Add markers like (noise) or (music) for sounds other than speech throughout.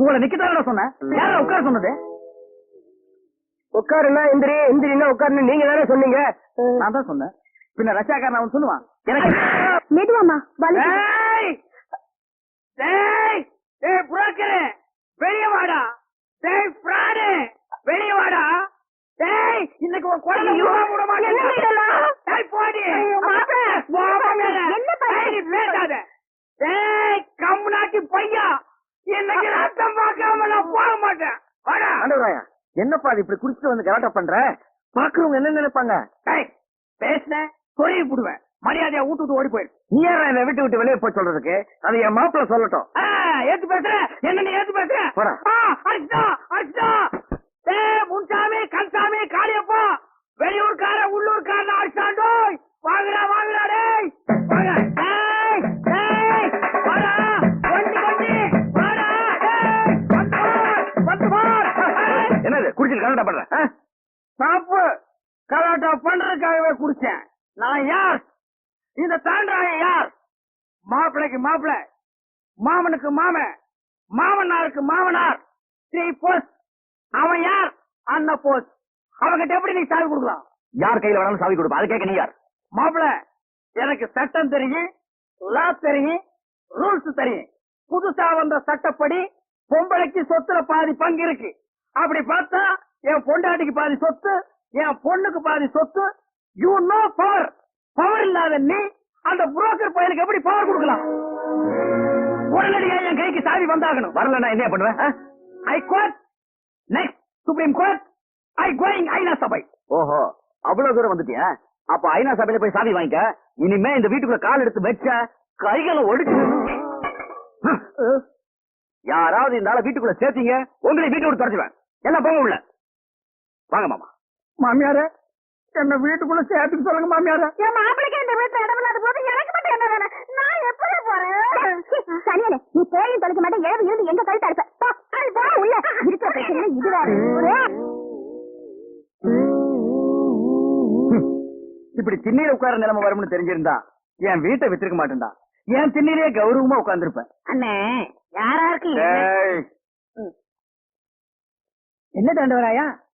உங்களை நிக்கத்தான் சொன்னேன்? யாரா உட்கார சொன்னது? உட்காருன்னா எந்திரி எந்திரின்னா உட்காருன்னு நீங்க தானே சொன்னீங்க? நான் தான் சொன்னேன். பின்ன ரஷ்யாக்காரன் அவன் சொல்லுவான். எனக்கு மெதுவாமா டேய் டேய் டேய் புரோக்கரே! வெளிய வாடா. டேய் ஃப்ராடு வெளிய வாடா. டேய் இன்னைக்கு உன் குழந்தை உருவா விட மாட்டேன் என்ன இதெல்லாம்? டேய் போடி ஐயோ, மாப்பிள. போடா மேல. என்ன பண்ண? டேய், நீ பேசாத டேய் கம்முனாக்கி பையா இன்னைக்கு ரத்தம் பார்க்காம நான் போக மாட்டேன் வாடா ஆண்டவராயா என்னப்பா அது இப்படி குடிச்சிட்டு வந்து கலாட்டா பண்ற? பாக்குறவங்க என்ன நினைப்பாங்க? பேசுன சொருகி போடுவேன் மரியாதையா வீட்டு ஓடி போயிரு நீ யாரா என்னை விட்டு விட்டு வெளியே போய் சொல்றதுக்கு? அது என் மாப்பிள்ள சொல்லட்டும். ஏத்து பேசுற. என்ன நீ ஏத்து பேசுற? போடா. அடிச்சுட்டா, அடிச்சுட்டா. டேய், முன்சாமி கன்சாமி காளியப்பா பண்றதுக்காகவே குடிச்சேன். நான் யார்? இந்த தாண்டாய யார்? மாப்பிளைக்கு மாப்பிளை மாமனுக்கு மாமன் மாமனாருக்கு மாமனார். த்ரீ போஸ்ட் அவன் யார்? அண்ணா போஸ்ட் அவகிட்ட எப்படி நீ சாவி கொடுக்கலாம்? யார் கையில வேணாலும் சாவி கொடுப்பா. அது கேட்க நீ யார்? மாப்பிள எனக்கு சட்டம் தெரியும் லா தெரியும் ரூல்ஸ் தெரியும். புதுசா வந்த சட்டப்படி பொம்பளைக்கு சொத்துல பாதி பங்கு இருக்கு. அப்படி பார்த்தா என் பொண்டாட்டிக்கு பாதி சொத்து என் பொண்ணுக்கு பாதி சொத்து. யூ நோ பவர் பவர் இல்லாத நீ அந்த புரோக்கர் பையனுக்கு எப்படி பவர் கொடுக்கலாம்? உடனடியா என் கைக்கு சாவி வந்தாகணும். வரலன்னா என்ன பண்ணுவேன்? I got next supreme court I going ஐநா சபை ஓஹோ அவ்வளவு தூரம் வந்துட்டியா? அப்ப ஐநா சபையில போய் சாவி வாங்கிக்க. இனிமே இந்த வீட்டுக்குள்ள கால் எடுத்து வச்ச கைகளை ஒடிச்சு. யாராவது இந்த வீட்டுக்குள்ள சேர்த்தீங்க உங்களை வீட்டு விட்டு தொடச்சுவேன் எல்லாம் போங்க உள்ள. வாங்க மாமா. மாமியாரே என்ன வீட்டுக்குள்ள சேர்த்துக்கு சொல்லுங்க மாமியாரே. என் மாப்பிளைக்கு இந்த வீட்டுல இடம் இல்லாத போது எனக்கு மட்டும் என்ன வேலை நான் எப்படி போறேன். சனியனே நீ பேயும் தொலைக்க மாட்டேன் ஏழு இருந்து எங்க கழுத்தா இருப்ப போ, அது போ உள்ள. இருக்கிற பிரச்சனை இது வேற இப்படி திண்ணையில உட்கார நிலைமை வரும்னு தெரிஞ்சிருந்தா என் வீட்டை வித்திருக்க மாட்டேன்டா. என் திண்ணையிலே கௌரவமா உட்கார்ந்திருப்பேன். அண்ணே யாரா இருக்கு ஏய். என்ன தாண்டவராயா?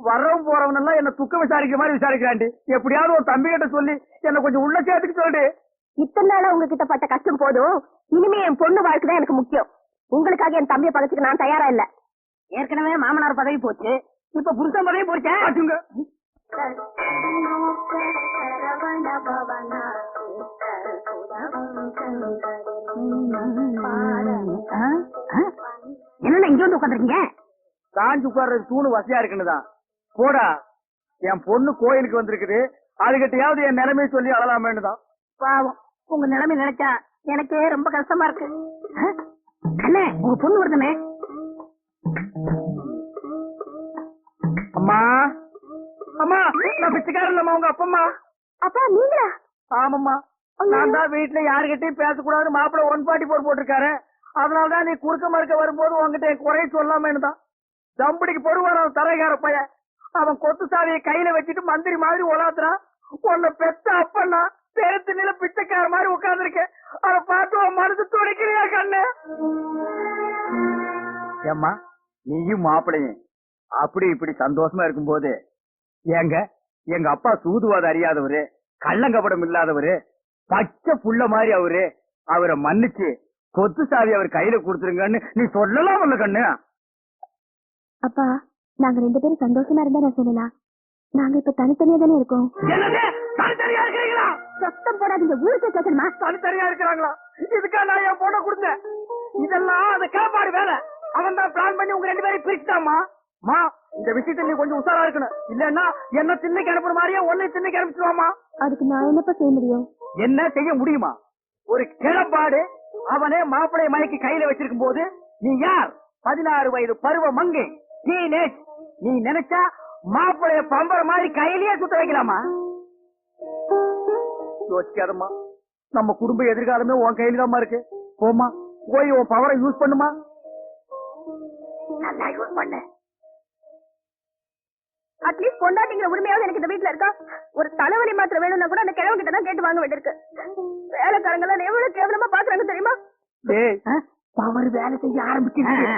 வர்றவன் போறவன் எல்லாம் என்ன துக்க விசாரிக்கிற மாதிரி விசாரிக்கிறாண்டி எப்படியாவது ஒரு தம்பி கிட்ட சொல்லி என்ன கொஞ்சம் உள்ள சேர்த்துக்கு சொல்லு இத்தனை நாளா உங்ககிட்ட பட்ட கஷ்டம் போதும். இனிமே என் பொண்ணு வாழ்க்கை தான் எனக்கு முக்கியம். உங்களுக்காக என் தம்பியை பகச்சுக்க நான் தயாரா இல்ல. ஏற்கனவே மாமனார் பதவி போச்சு. இப்ப புருஷன் பதவி போச்சேன் ஆச்சுங்க. என்ன இங்க வந்து உட்காந்துருக்கீங்க சாஞ்சு உட்கார்றது தூணு வசதியா இருக்குன்னுதான். போடா. என் பொண்ணு கோயிலுக்கு வந்திருக்குது. அதுகிட்டயாவது என் நிலைமையை சொல்லி அழலாமேன்னு தான். பாவம். உங்க நிலைமை நினைச்சா எனக்கே ரொம்ப கஷ்டமா இருக்கு? அண்ணே உங்க பொண்ணு வருதுண்ணே. அம்மா. அம்மா நான் பிச்சைக்காரன் இல்லம்மா உங்க அப்பம்மா. அப்பா நீங்களா? ஆமாம்மா. நான் தான் வீட்டுல யாருகிட்டயும் பேசக்கூடாதுன்னு மாப்பிள்ள ஒன் பாட்டி போர் போட்டிருக்காரு. அதனாலதான் நீ குறுக்க மறுக்க வரும்போது என் குறைய சொல்லாமன்னு தான். தம்படிக்கு பொறுவார் அவன் தரைகார பையன். அவன் கொத்து சாவியை கையில வச்சுட்டு மந்திரி மாதிரி உலாத்துறான். உன்னை பெத்த அப்பன்னா பேரத்து நில பிச்சைக்கார மாதிரி உட்கார்ந்துருக்கேன். அதை பார்த்து உன் மனசு துடைக்கிறியா கண்ணு? ஏம்மா நீயும் மாப்பிளையும் அப்படி இப்படி சந்தோஷமா இருக்கும்போது ஏங்க எங்க அப்பா சூதுவாத அறியாதவரு கள்ளங்கபடம் இல்லாதவரு பச்சை புள்ள மாதிரி அவரு. அவரை மன்னிச்சு கொத்து சாவி அவர் கையில கொடுத்துருங்கன்னு நீ சொல்லலாம் கண்ணு? அப்பா நாங்க ரெண்டு பேரும் சந்தோஷமா இருந்தா நான் சொல்லலாம். நாங்க இப்ப தனித்தனியா தானே இருக்கோம். தனித்தனியா இருக்கிறீங்களா? சத்தம் போடாதீங்க ஊருக்கு கேட்கணுமா? தனித்தனியா இருக்கிறாங்களா? இதுக்கா நான் என் பொண்ணை கொடுத்தேன். இதெல்லாம் அந்த கேப்பாடு வேலை. அவன் தான் பிளான் பண்ணி உங்க ரெண்டு பேரையும் பிரிச்சுட்டாமா மா இந்த விஷயத்துல நீ கொஞ்சம் உஷாரா இருக்கணும். இல்லன்னா என்ன திண்ணைக்கு அனுப்புற மாதிரியே ஒன்னை திண்ணைக்கு அனுப்பிச்சுவாமா அதுக்கு நான் என்னப்பா செய்ய முடியும்? என்ன செய்ய முடியுமா? ஒரு கிளப்பாடு அவனே மாப்பிளை மயக்கி கையில வச்சிருக்கும் போது நீ யார்? பதினாறு வயது பருவ மங்கை. டீனேஜ் நீ நினைச்சா மாப்பிளைய பம்பர மாதிரி கையிலேயே சுத்த வைக்கலாமா? யோசிக்காதம்மா. நம்ம குடும்ப எதிர்காலமே உன் கையில தான் இருக்கு. போமா போய் உன் பவரை யூஸ் பண்ணுமா? நல்லா யூஸ் பண்ணு. அட்லீஸ்ட் கொண்டாட்டிங்கிற உரிமையாவது எனக்கு இந்த வீட்ல இருக்கா? ஒரு தலைவலி மாத்திரை வேணும்னா கூட அந்த கிழவன் கிட்ட தான் கேட்டு வாங்க வேண்டியிருக்கு. வேலைக்காரங்க எல்லாம் எவ்வளவு கேவலமா பாக்குறாங்க தெரியுமா? டேய் பவர் வேலை செய்ய ஆரம்பிச்சிருச்சு.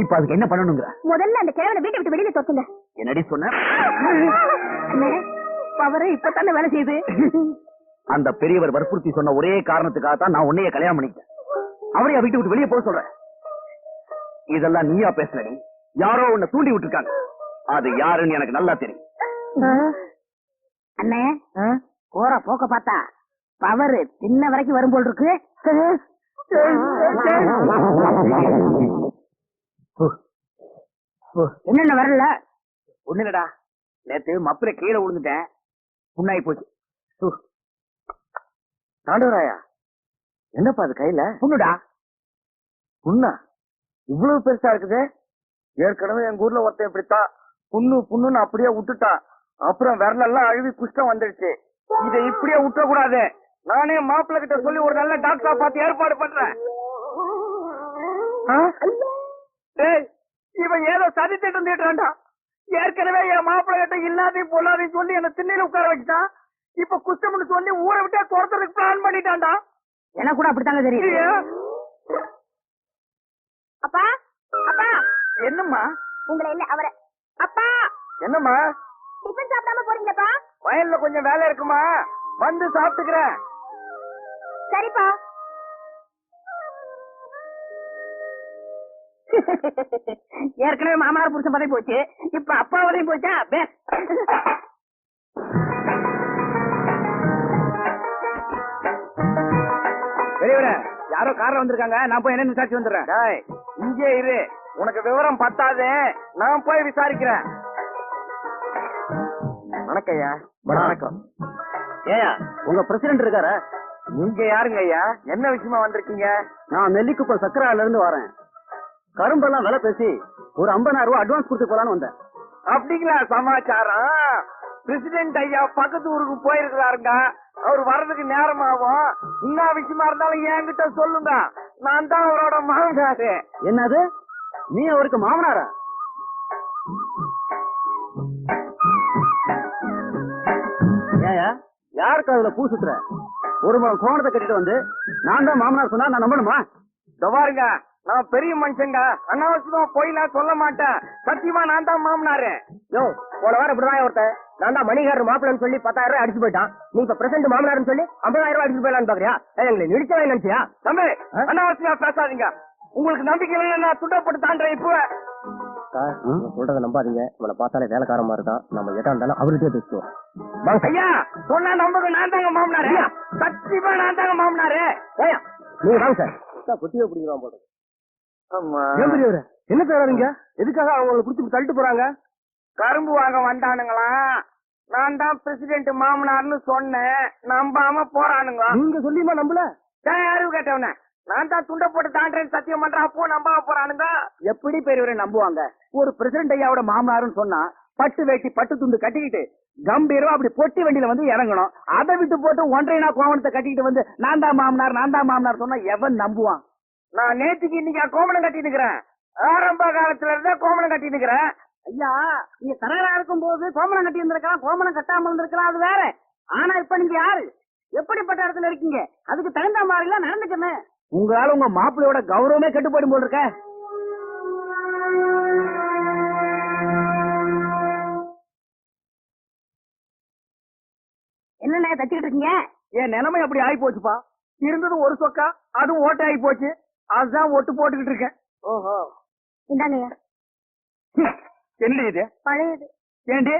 இப்ப அதுக்கு என்ன பண்ணணுங்கிற? முதல்ல அந்த கிழவனை வீட்டை விட்டு வெளியில தொத்துங்க என்னடி சொன்ன? பவரே இப்பதானே வேலை செய்யுது. அந்த பெரியவர் வற்புறுத்தி சொன்ன ஒரே காரணத்துக்காக தான் நான் உன்னைய கல்யாணம் பண்ணிட்டேன் அவரைய விட்டு விட்டு வெளியே போக சொல்றேன். இதெல்லாம் நீயா பேசலடி யாரோ உன்னை தூண்டி விட்டுருக்காங்க. அது யாருன்னு எனக்கு நல்லா தெரியும். அண்ணே போற போக்க பார்த்தா பவர் சின்ன வரைக்கும் வரும் போல் இருக்கு. என்னென்ன வரல? ஒண்ணு இல்லடா. நேத்து மப்பில கீழே விழுந்துட்டேன். புண்ணாகி போச்சு. தாண்டவராயா? என்னப்பா அது கையில? புண்ணுடா. புண்ணா? இவ்வளவு பெருசா இருக்குது? ஏற்கனவே எங்க ஊர்ல ஒருத்தன் இப்படித்தான் புண்ணு புண்ணுன்னு அப்படியே விட்டுட்டான் அப்புறம் விரலெல்லாம் அழுவி குஷ்டம் வந்துடுச்சு இதை இப்படியே விட்ட கூடாது நானே மாப்பிள்ளை கிட்ட சொல்லி ஒரு நல்ல டாக்டரா பார்த்து ஏற்பாடு பண்றேன். இவன் ஏதோ சதி திட்டம் தீட்டுறான்டா. ஏற்கனவே என் மாப்பிள்ளை கிட்ட இல்லாதையும் பொல்லாதையும் சொல்லி என்ன திண்ணையில உட்கார வச்சுட்டான். இப்ப குஷ்டம்னு சொல்லி ஊரை விட்டே துரத்துறதுக்கு பிளான் பண்ணிட்டான்டா. எனக்கு கூட அப்படித்தாங்க தெரியும் அப்பா அப்பா. என்னம்மா? உங்களை இல்ல அவரை. அப்பா. என்னம்மா? டிஃபன் சாப்பிடாம போறீங்களப்பா? வயல்ல கொஞ்சம் வேலை இருக்குமா? வந்து சாப்பிட்டுக்கிறேன். சரிப்பா. (laughs) ஏற்கனவே மாமனார் புருஷன் பதவி போச்சு. இப்ப அப்பா வரையும் போச்சா பேஸ் பெரியவரே யாரோ கார்ல வந்திருக்காங்க. நான் போய் என்ன விசாரிச்சு வந்துடுறேன். டேய் இங்கே இரு. உனக்கு விவரம் பத்தாது. நான் போய் விசாரிக்கிறேன். வணக்கம் ஐயா. வணக்கம். ஏயா உங்க பிரசிடென்ட் இருக்காரா? நீங்க யாருங்க ஐயா? என்ன விஷயமா வந்திருக்கீங்க? நான் நெல்லிக்குப்பம் சக்கரால இருந்து வரேன். கரும்பெல்லாம் விலை பேசி ஒரு 50000 ரூபாய் அட்வான்ஸ் கொடுத்து போலான்னு வந்தேன். அப்படிங்களா சமாச்சாரம்? பிரசிடென்ட் ஐயா பக்கத்து ஊருக்கு போயிருக்கிறாருங்க. அவர் வர்றதுக்கு நேரம் ஆகும் என்ன விஷயமா இருந்தாலும் என்கிட்ட சொல்லுங்க. நான் தான் அவரோட மாமனாரு. என்னது? நீ அவருக்கு மாமனாரா? ஏயா யாருக்கு அதுல பூ சுத்துற? ஒரு முறை கோணத்தை கட்டிட்டு வந்து நான் தான் மாமனார் சொன்னா நான் நம்பணுமா? பாருங்க. நான் பெரிய மனுஷங்க அனாவசியமா போய் நான் சொல்ல மாட்டேன். சத்தியமா நான் தான் மாமனாரு. யோ போன வாரம் இப்படிதான் ஒருத்தன். நான் தான் மணிகாரர் மாப்பிள்ளன்னு சொல்லி பத்தாயிரம் ரூபாய் அடிச்சு போயிட்டான். நீ இப்ப பிரசன்ட் மாமனார்னு சொல்லி ஐம்பதாயிரம் ரூபாய் அடிச்சு போயிடலான்னு பாக்குறியா? எங்களை நிறுத்தவே நினைச்சியா? தம்பி அனாவசியமா பேசாதீங்க. உங்களுக்கு நம்பிக்கை இல்லை நான் துண்டப்பட்டு தாண்டேன் இப்போ. சார் சொல்றத நம்பாதீங்க. இவனை பார்த்தாலே வேலைக்காரமா இருக்கான் நம்ம எதா இருந்தாலும் அவர்கிட்டயே பேசுவோம். ஐயா சொன்னா நம்புங்க. நான் தாங்க மாமனாரு. சத்தியமா நான் தாங்க மாமனாரு. நீங்க வாங்க சார். குட்டியை பிடிக்கிறான் ஆமா ஏன் பெரியவரே? என்ன தேடுறீங்க எதுக்காக அவங்களை பிடிச்சி தள்ளிட்டு போறாங்க? கரும்பு வாங்க வந்தானுங்களா? நான் தான் பிரசிடென்ட் மாமனார்னு சொன்னேன். நம்பாம போறானுங்க நீங்க சொல்லியுமா நம்பல? நான் யாரும் கேட்டவன? நான் தான் துண்டை போட்டு தாண்டேன்னு சத்தியம் பண்றேன் அப்போ நம்பாம போறானுங்க. எப்படி பெரியவரை நம்புவாங்க? ஒரு பிரசிடென்ட் ஐயாவோட மாமனாருன்னு சொன்னா பட்டு வேட்டி பட்டு துண்டு கட்டிக்கிட்டு கம்பீரம் அப்படி பொட்டி வண்டியில வந்து இறங்கணும். அதை விட்டு போட்டு ஒன்றை நான் கோவணத்தை கட்டிக்கிட்டு வந்து நான் தான் மாமனார் நான் தான் மாமனார் சொன்னா எவன் நம்புவான்? நான் நேற்றுக்கு இன்னைக்கு கோமணம் கட்டி நிக்கிறேன் ஆரம்ப காலத்துல இருந்தே கோமணம் கட்டி நிக்கிறேன் ஐயா நீங்க தரகரா இருக்கும் போது கோமணம் கட்டி இருந்திருக்கலாம் கோமணம் கட்டாம இருந்திருக்கலாம் அது வேற. ஆனா இப்ப நீங்க யாரு? எப்படிப்பட்ட இடத்துல இருக்கீங்க? அதுக்கு தகுந்த மாதிரி எல்லாம் நடந்துக்கணும் உங்களால உங்க மாப்பிள்ளையோட கௌரவமே கெட்டு போயிடும் போல் இருக்க. என்னண்ணே தச்சுக்கிட்டு இருக்கீங்க? என் நிலைமை அப்படி ஆகி போச்சுப்பா இருந்தது ஒரு சொக்கா அதுவும் ஓட்டை ஆகி போச்சு. அதுதான் ஒட்டு போட்டுக்கிட்டு இருக்கேன். ஓஹோ. இந்தாங்க என்ன இது? பழையது. ஏண்டி?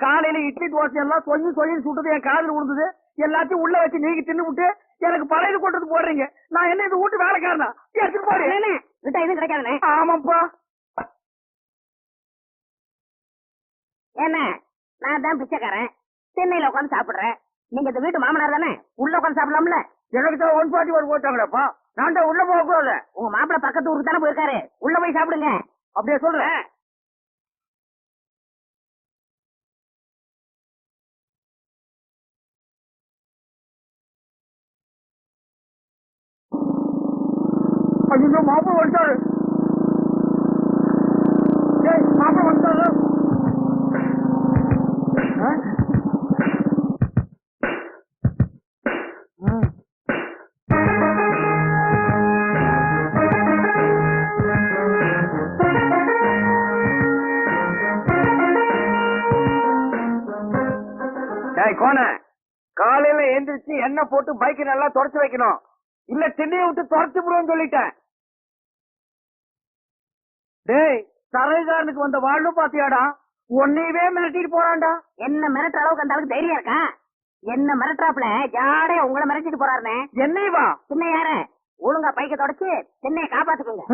காலையில இட்லி தோசை எல்லாம் சொல்லி சொல்லி சுட்டது என் காதுல விழுந்தது எல்லாத்தையும் உள்ள வச்சு நீங்க தின்னு விட்டு எனக்கு பழையது கொண்டு போடுறீங்க. நான் என்ன இது வீட்டு வேலைக்காரனா? எடுத்துட்டு போறேன் எதுவும் கிடைக்காதுண்ணே. ஆமாப்பா என்ன நான் தான் பிச்சைக்காரன். சென்னையில உட்காந்து சாப்பிடுறேன். நீங்க இந்த வீட்டு மாமனார் தானே? உள்ள உட்காந்து சாப்பிடலாம்ல? எனக்கு ஒன் பாட்டி ஒரு போட்டாங்களேப்பா நான் உள்ள போக கூடாது. உங்க மாப்பிள்ள பக்கத்து ஊருக்கு தானே போயிருக்காரு. உள்ள போய் சாப்பிடுங்க. அப்படியே சொல்றேன். காலையில எந்திரிச்சு எண்ணெய் போட்டு பைக் நல்லா தொடச்சு வைக்கணும். இல்ல திண்ணைய விட்டு தொடச்சு விடுவோம் சொல்லிட்டேன். டேய் தரைகாரனுக்கு வந்த வாழ்வு பாத்தியாடா? உன்னையவே மிரட்டிட்டு போறான்டா. என்ன மிரட்டுற அளவுக்கு அந்த அளவுக்கு தைரியம் இருக்கா? என்ன மிரட்டுறாப்புல? ஜாடையா உங்களை மிரட்டிட்டு போறாருனே? என்னை வா. சின்ன யார? ஒழுங்கா பைக்க தொடச்சு சென்னையை காப்பாத்துக்குங்க?